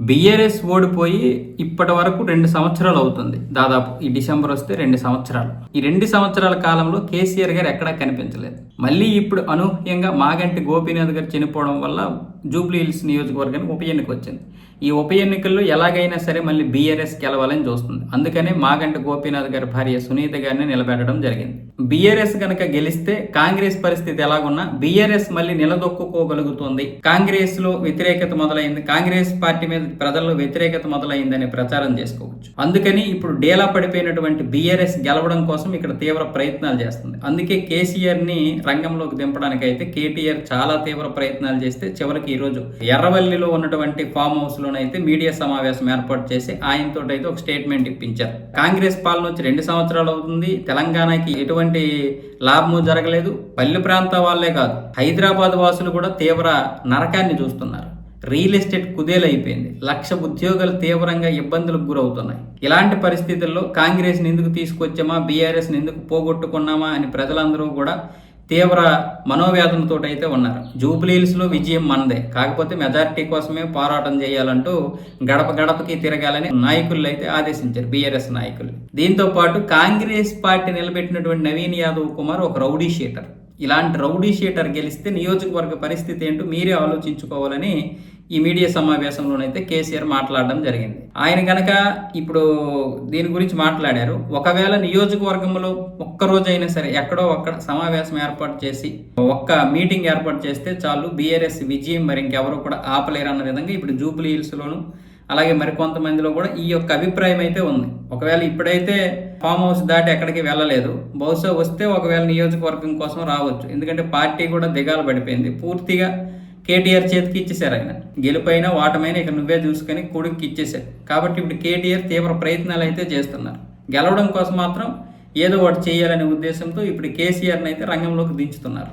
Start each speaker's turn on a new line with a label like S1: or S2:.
S1: BRS ఓడిపోయి ఇప్పటి వరకు రెండు సంవత్సరాలు అవుతుంది. దాదాపు ఈ డిసెంబర్ వస్తే రెండు సంవత్సరాలు. ఈ రెండు సంవత్సరాల కాలంలో కేసీఆర్ గారు ఎక్కడా కనిపించలేదు. మళ్ళీ ఇప్పుడు అనూహ్యంగా మాగంటి గోపీనాథ్ గారు చనిపోవడం వల్ల జూబ్లీ హిల్స్ నియోజకవర్గానికి ఉప ఎన్నిక వచ్చింది. ఈ ఉప ఎన్నికల్లో ఎలాగైనా సరే మళ్ళీ బీఆర్ఎస్ గెలవాలని చూస్తుంది. అందుకనే మాగంటి గోపీనాథ్ గారి భార్య సునీత గారిని నిలబెట్టడం జరిగింది. బీఆర్ఎస్ కనుక గెలిస్తే కాంగ్రెస్ పరిస్థితి ఎలాగున్నా బీఆర్ఎస్ మళ్ళీ నిలదొక్కుకోగలుగుతుంది. కాంగ్రెస్లో వ్యతిరేకత మొదలైంది. కాంగ్రెస్ పార్టీ మీద ప్రజల్లో వ్యతిరేకత మొదలైందని ప్రచారం చేసుకోవచ్చు. అందుకని ఇప్పుడు డేలా పడిపోయినటువంటి బీఆర్ఎస్ గెలవడం కోసం ఇక్కడ తీవ్ర ప్రయత్నాలు చేస్తుంది. అందుకే కేసీఆర్ని రంగంలోకి దింపడానికి అయితే కేటీఆర్ చాలా తీవ్ర ప్రయత్నాలు చేస్తే చివరికి ఈరోజు ఎర్రవల్లిలో ఉన్నటువంటి ఫామ్ హౌస్ లోనైతే మీడియా సమావేశం ఏర్పాటు చేసి ఆయనతో అయితే ఒక స్టేట్మెంట్ ఇప్పించారు. కాంగ్రెస్ పాలన వచ్చి రెండు సంవత్సరాలు అవుతుంది. తెలంగాణకి ఎటువంటి లాభము జరగలేదు. పల్లె ప్రాంత వాళ్ళే కాదు హైదరాబాద్ వాసులు కూడా తీవ్ర నరకాన్ని చూస్తున్నారు. Real estate కుదేలైపోయింది. లక్ష ఉద్యోగాలు తీవ్రంగా ఇబ్బందులకు గురవుతున్నాయి. ఇలాంటి పరిస్థితుల్లో కాంగ్రెస్ని ఎందుకు తీసుకొచ్చామా? బీఆర్ఎస్ని ఎందుకు పోగొట్టుకున్నామా? అని ప్రజలందరూ కూడా తీవ్ర మనోవేదనతో అయితే ఉన్నారు. జూబ్లీహిల్స్లో విజయం మనదే కాకపోతే మెజారిటీ కోసమే పోరాటం చేయాలంటూ గడప గడపకి తిరగాలని నాయకులు అయితే ఆదేశించారు. బీఆర్ఎస్ నాయకులు. దీంతో పాటు కాంగ్రెస్ పార్టీ నిలబెట్టినటువంటి నవీన్ యాదవ్ కుమార్ ఒక రౌడీ షీటర్. ఇలాంటి రౌడీ షీటర్ గెలిస్తే నియోజకవర్గ పరిస్థితి ఏంటో మీరే ఆలోచించుకోవాలని ఈ మీడియా సమావేశంలోనైతే కేసీఆర్ మాట్లాడడం జరిగింది. ఆయన కనుక ఇప్పుడు దీని గురించి మాట్లాడారు ఒకవేళ నియోజకవర్గంలో ఒక్కరోజైనా సరే ఎక్కడో ఒక్కడ సమావేశం ఏర్పాటు చేసి ఒక్క మీటింగ్ ఏర్పాటు చేస్తే చాలు బీఆర్ఎస్ విజయం మరి ఇంకెవరు కూడా ఆపలేరు అన్న విధంగా ఇప్పుడు జూబ్లీ హిల్స్లోను అలాగే మరికొంతమందిలో కూడా ఈ యొక్క అభిప్రాయం అయితే ఉంది. ఒకవేళ ఇప్పుడైతే ఫామ్ హౌస్ దాటి ఎక్కడికి వెళ్ళలేదు బహుశా వస్తే ఒకవేళ నియోజకవర్గం కోసం రావచ్చు. ఎందుకంటే పార్టీ కూడా దిగాలు పడిపోయింది. పూర్తిగా కేటీఆర్ చేతికి ఇచ్చేశారు ఆయన. గెలుపైనా ఓటమైన ఇక నువ్వే చూసుకొని కొడుకుకి ఇచ్చేశారు. కాబట్టి ఇప్పుడు కేటీఆర్ తీవ్ర ప్రయత్నాలు అయితే చేస్తున్నారు. గెలవడం కోసం మాత్రం ఏదో ఒకటి చేయాలనే ఉద్దేశంతో ఇప్పుడు కేసీఆర్ని అయితే రంగంలోకి దించుతున్నారు.